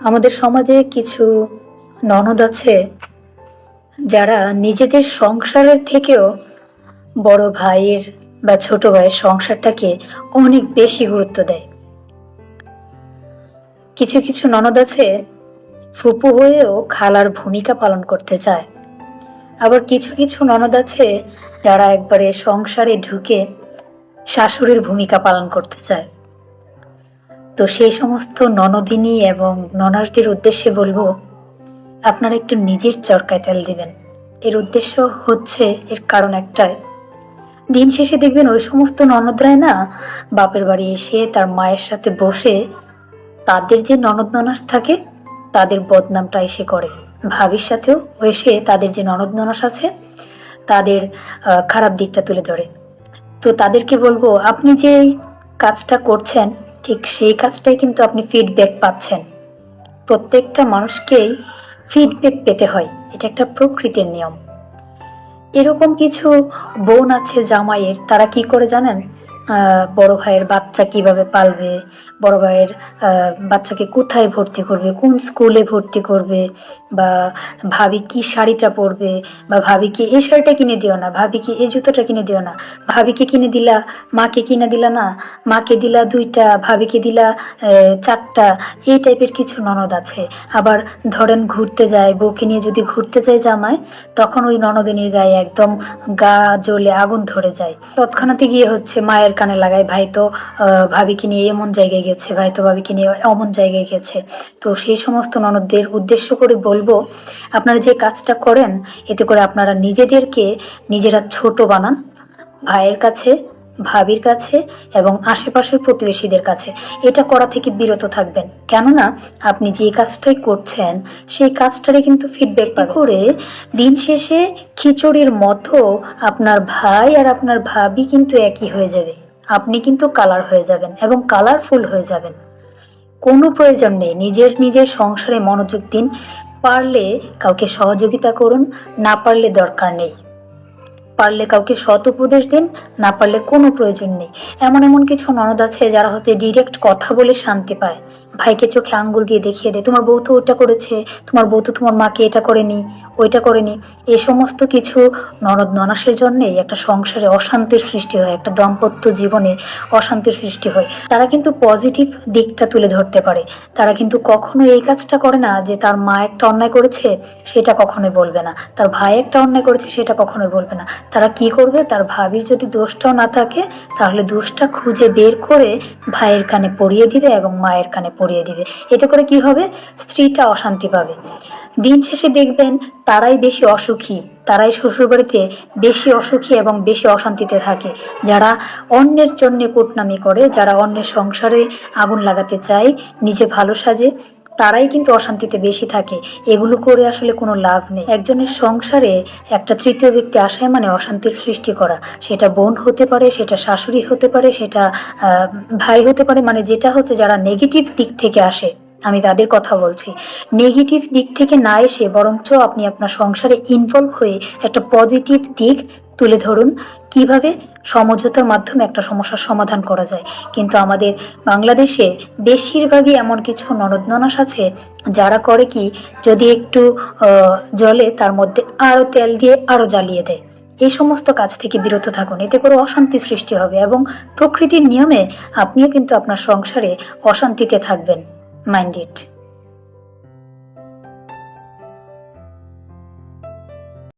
আমাদের সমাজে কিছু ননদ আছে যারা নিজেদের সংসারের থেকেও বড় ভাইয়ের বা ছোট ভাইয়ের সংসারটাকে অনেক বেশি গুরুত্ব দেয়। কিছু কিছু ননদ আছে ফুপু হয়েও খালার ভূমিকা পালন করতে চায়। আবার কিছু কিছু ননদ আছে যারা একবারে সংসারে ঢুকে শাশুড়ির ভূমিকা পালন করতে চায়। তো সেই সমস্ত ননদিনী এবং ননাসদের উদ্দেশ্যে বলব, আপনারা একটু নিজের চরকায় তেল দিবেন। এর উদ্দেশ্য হচ্ছে, এর কারণ একটাই। দিন শেষে দেখবেন ওই সমস্ত ননদরাই না বাপের বাড়ি এসে তার মায়ের সাথে বসে তাদের যে ননদ ননাস থাকে, তাদের বদনামটা এসে করে। ভাবির সাথেও এসে তাদের যে ননদ ননাস আছে, তাদের খারাপ দিকটা তুলে ধরে। তো তাদেরকে বলব, আপনি যে কাজটা করছেন ঠিক সেই কাজটাই কিন্তু আপনি ফিডব্যাক পাচ্ছেন। প্রত্যেকটা মানুষকেই ফিডব্যাক পেতে হয়, এটা একটা প্রকৃতির নিয়ম। এরকম কিছু বোন আছে জামাইয়ের, তারা কি করে জানেন? বড় ভাইয়ের বাচ্চা কীভাবে পালবে? বড় ভাইয়ের বাচ্চাকে কোথায় ভর্তি করবে? কোন স্কুলে ভর্তি করবে? বা ভাবি কি শাড়িটা পরবে? বা ভাবিকে এই শাড়িটা কিনে দিও না? ভাবিকে এই জুতোটা কিনে দিও না? ভাবিকে কিনে দিলা, মাকে কিনে দিলা না? মাকে দিলা দুইটা, ভাবিকে দিলা চারটা। এই টাইপের কিছু ননদ আছে। আবার ধরেন ঘুরতে যায়, বউকে নিয়ে যদি ঘুরতে যায় জামায় তখন ওই ননদিনীর গায়ে একদম গা জ্বলে আগুন ধরে যায়। তৎক্ষণাতে গিয়ে হচ্ছে মায়ের কানে লাগায় ভাই তো ভাবিকে নিয়ে এমন জায়গায় গেছে ভাই তো ভাবিকে নিয়ে অমন জায়গায় গেছে। তো সেই সমস্ত ননদদের উদ্দেশ্য করে বলব আপনারা যে কাজটা করেন এতে করে আপনারা নিজেদেরকে নিজেরা ছোট বানান ভাইয়ের কাছে ভাবির কাছে এবং আশেপাশের প্রতিবেশীদের কাছে। এটা করা থেকে বিরত থাকবেন। কেননা আপনি যে কাজটাই করছেন সেই কাজটারে কিন্তু ফিডব্যাক করে দিন শেষে খিচুড়ির মতো আপনার ভাই আর আপনার ভাবি কিন্তু একই হয়ে যাবে। আপনি কিন্তু কালার হয়ে যাবেন এবং কালারফুল হয়ে যাবেন। কোনো প্রয়োজন নেই। নিজের নিজের সংসারে মনোযোগ দিন। পারলে কাউকে সহযোগিতা করুন, না পারলে দরকার নেই। পারলে কাউকে সৎ উপদেশ দিন, না পারলে কোনো প্রয়োজন নেই। এমন এমন কিছু ননদ আছে যারা হচ্ছে ডিরেক্ট কথা বলে শান্তি পায়। ভাইকে চোখে আঙ্গুল দিয়ে দেখিয়ে দেয় তোমার বউ তো ওটা করেছে। তোমার বউ তো তোমার মাকে এটা করেনি, ওইটা করেনি। এ সমস্ত কিছু ননদ ননাসের জন্যেই একটা সংসারে অশান্তির সৃষ্টি হয়, একটা দাম্পত্য জীবনে অশান্তির সৃষ্টি হয়। তারা কিন্তু পজিটিভ দিকটা তুলে ধরতে পারে। তারা কিন্তু কখনো এই কাজটা করে না যে তার মা একটা অন্যায় করেছে, সেটা কখনোই বলবে না। তার ভাই একটা অন্যায় করেছে, সেটা কখনোই বলবে না। তারা কি করবে? তার ভাবির যদি দোষটাও না থাকে, তাহলে দোষটা খুঁজে বের করে ভাইয়ের কানে পরিয়ে দিবে এবং মায়ের কানে পরিয়ে দিবে। এতে করে কি হবে? স্ত্রীটা অশান্তি পাবে। দিন শেষে দেখবেন তারাই বেশি অসুখী। তারাই শ্বশুরবাড়িতে বেশি অসুখী এবং বেশি অশান্তিতে থাকে। যারা অন্যের জন্যে কুটনামি করে, যারা অন্যের সংসারে আগুন লাগাতে চায়, নিজে ভালো সাজে তারাই কিন্তু অশান্তিতে বেশি থাকে। এগুলো করে আসলে কোনো লাভ নেই। একজনের সংসারে একটা তৃতীয় ব্যক্তি আসায় মানে অশান্তির সৃষ্টি করা। সেটা বোন হতে পারে, সেটা শাশুড়ি হতে পারে, সেটা ভাই হতে পারে মানে যেটা হচ্ছে যারা নেগেটিভ দিক থেকে আসে। আমি তাদের কথা বলছি। নেগেটিভ দিক থেকে না এসে বরঞ্চ আপনি আপনার সংসারে ইনভলভ হয়ে একটা পজিটিভ দিক তুলে ধরুন। কীভাবে? সমঝোতার মাধ্যমে একটা সমস্যার সমাধান করা যায়। কিন্তু আমাদের বাংলাদেশে বেশিরভাগই এমন কিছু ননদ ননাস আছে, যারা করে কি, যদি একটু জলে তার মধ্যে আরও তেল দিয়ে আরও জ্বালিয়ে দেয়। এই সমস্ত কাজ থেকে বিরত থাকুন। এতে করে অশান্তি সৃষ্টি হবে এবং প্রকৃতির নিয়মে আপনিও কিন্তু আপনার সংসারে অশান্তিতে থাকবেন। Mind it.